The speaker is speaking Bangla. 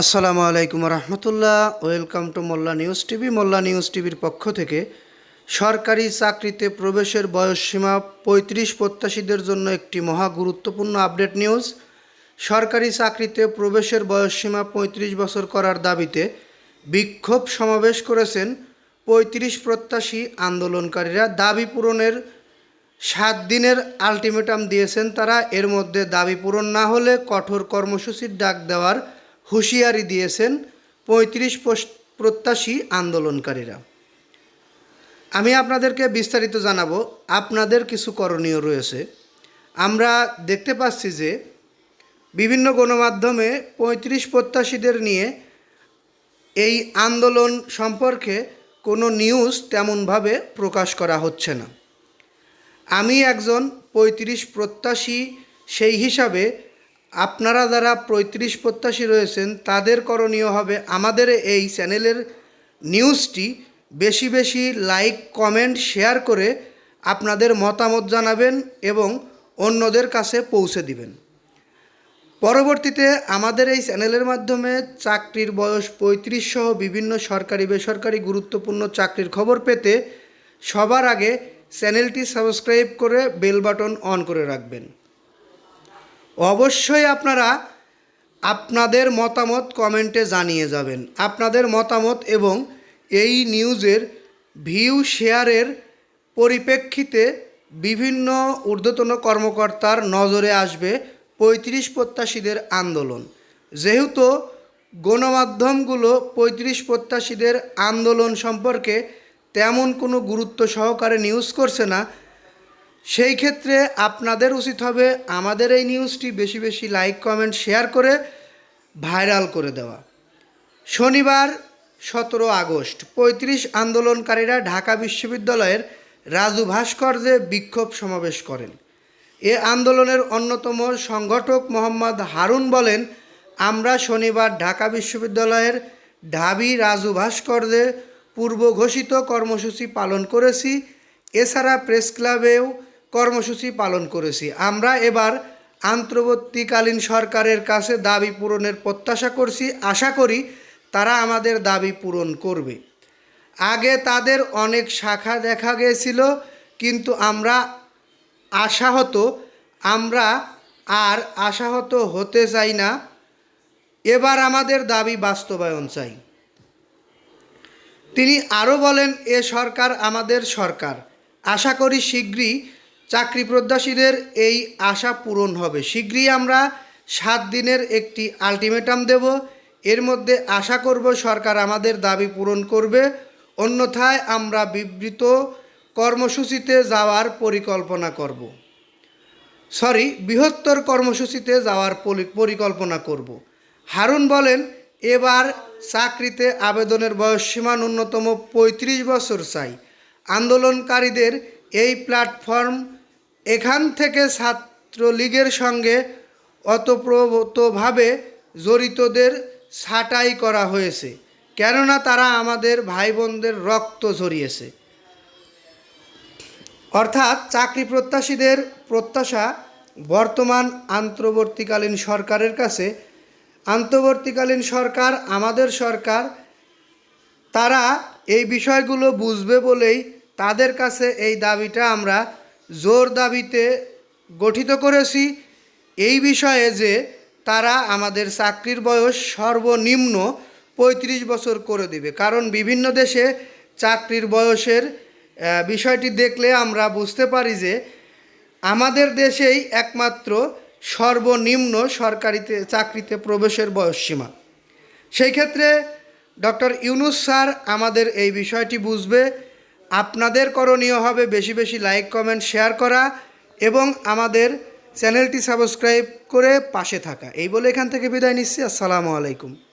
আসসালামু আলাইকুম রহমতুল্লাহ। Welcome to Molla news TV. Molla news টিভির পক্ষ থেকে সরকারি চাকরিতে প্রবেশের বয়সসীমা পঁয়ত্রিশ প্রত্যাশীদের জন্য একটি মহা গুরুত্বপূর্ণ আপডেট নিউজ। সরকারি চাকরিতে প্রবেশের বয়সসীমা পঁয়ত্রিশ বছর করার দাবিতে বিক্ষোভ সমাবেশ করেছেন পঁয়ত্রিশ প্রত্যাশী আন্দোলনকারীরা। দাবি পূরণের সাত দিনের আলটিমেটাম দিয়েছেন তারা। এর মধ্যে দাবি পূরণ না হলে কঠোর কর্মসূচির ডাক দেওয়ার হুঁশিয়ারি দিয়েছেন পঁয়ত্রিশ প্রত্যাশী আন্দোলনকারীরা। আমি আপনাদেরকে বিস্তারিত জানাব, আপনাদের কিছু করণীয় রয়েছে। আমরা দেখতে পাচ্ছি যে বিভিন্ন গণমাধ্যমে পঁয়ত্রিশ প্রত্যাশীদের নিয়ে এই আন্দোলন সম্পর্কে কোনো নিউজ তেমনভাবে প্রকাশ করা হচ্ছে না। আমি একজন পঁয়ত্রিশ প্রত্যাশী, সেই হিসাবে আপনারা যারা পঁয়ত্রিশ প্রত্যাশী রয়েছেন, তাদের করণীয় হবে আমাদের এই চ্যানেলের নিউজটি বেশি বেশি লাইক, কমেন্ট, শেয়ার করে আপনাদের মতামত জানাবেন এবং অন্যদের কাছে পৌঁছে দিবেন। পরবর্তীতে আমাদের এই চ্যানেলের মাধ্যমে চাকরির বয়স পঁয়ত্রিশ সহ বিভিন্ন সরকারি, বেসরকারি গুরুত্বপূর্ণ চাকরির খবর পেতে সবার আগে চ্যানেলটি সাবস্ক্রাইব করে বেল বাটন অন করে রাখবেন। অবশ্যই আপনারা আপনাদের মতামত কমেন্টে জানিয়ে যাবেন। আপনাদের মতামত এবং এই নিউজের ভিউ শেয়ারের পরিপ্রেক্ষিতে বিভিন্ন ঊর্ধ্বতন কর্মকর্তার নজরে আসবে পঁয়ত্রিশ প্রত্যাশীদের আন্দোলন। যেহেতু গণমাধ্যমগুলো পঁয়ত্রিশ প্রত্যাশীদের আন্দোলন সম্পর্কে তেমন কোনো গুরুত্ব সহকারে নিউজ করছে না সেই ক্ষেত্রে আপনাদের উচিত হবে আমাদের এই নিউজটি বেশি বেশি লাইক কমেন্ট শেয়ার করে ভাইরাল করে দেওয়া। শনিবার সতেরো আগস্ট, পঁয়ত্রিশ আন্দোলনকারীরা ঢাকা বিশ্ববিদ্যালয়ের রাজু ভাস্কর্যে বিক্ষোভ সমাবেশ করেন। এ আন্দোলনের অন্যতম সংগঠক মোহাম্মদ হারুন বলেন, আমরা শনিবার ঢাকা বিশ্ববিদ্যালয়ের ঢাবি রাজু ভাস্কর্যে পূর্ব ঘোষিত কর্মসূচি পালন করেছি। এছাড়া প্রেস ক্লাবেও কর্মসূচি পালন করেছি। আমরা এবার আন্তর্বর্তীকালীন সরকারের কাছে দাবি পূরণের প্রত্যাশা করছি। আশা করি তারা আমাদের দাবি পূরণ করবে। আগে তাদের অনেক শাখা দেখা গিয়েছিল, কিন্তু আমরা আশাহত, আমরা আর আশাহত হতে চাই না। এবার আমাদের দাবি বাস্তবায়ন চাই। তিনি আরও বলেন, এ সরকার আমাদের সরকার। আশা করি শীঘ্রই চাকরি প্রত্যাশীদের এই আশা পূরণ হবে। শীঘ্রই আমরা সাত দিনের একটি আলটিমেটাম দেব। এর মধ্যে আশা করব সরকার আমাদের দাবি পূরণ করবে। অন্যথায় আমরা বিবৃত কর্মসূচিতে যাওয়ার পরিকল্পনা করব। সরি, বৃহত্তর কর্মসূচিতে যাওয়ার পরিকল্পনা করব। হারুন বলেন, এবার চাকরিতে আবেদনের বয়সসীমা ন্যূনতম পঁয়ত্রিশ বছর চাই। আন্দোলনকারীদের এই প্ল্যাটফর্ম এখান থেকে ছাত্রলীগের সঙ্গে অতপ্রতভাবে জড়িতদের ছাঁটাই করা হয়েছে, কেননা তারা আমাদের ভাই বোনদের রক্ত ঝরিয়েছে। অর্থাৎ চাকরি প্রত্যাশীদের প্রত্যাশা বর্তমান আন্তর্বর্তীকালীন সরকারের কাছে, আন্তর্বর্তীকালীন সরকার, আমাদের সরকার, তারা এই বিষয়গুলো বুঝবে বলেই তাদের কাছে এই দাবিটা আমরা জোর দাবিতে গঠিত করেছি এই বিষয়ে যে তারা আমাদের চাকরির বয়স সর্বনিম্ন পঁয়ত্রিশ বছর করে দিবে। কারণ বিভিন্ন দেশে চাকরির বয়সের বিষয়টি দেখলে আমরা বুঝতে পারি যে আমাদের দেশেই একমাত্র সর্বনিম্ন সরকারিতে, চাকরিতে প্রবেশের বয়সসীমা সেই ক্ষেত্রে ডক্টর ইউনুস স্যার আমাদের এই বিষয়টি বুঝবে আপনাদের করণীয় হবে বেশি বেশি লাইক, কমেন্ট, শেয়ার করা এবং আমাদের চ্যানেলটি সাবস্ক্রাইব করে পাশে থাকা। এই বলে এখান থেকে বিদায় নিচ্ছি। আসসালামু আলাইকুম।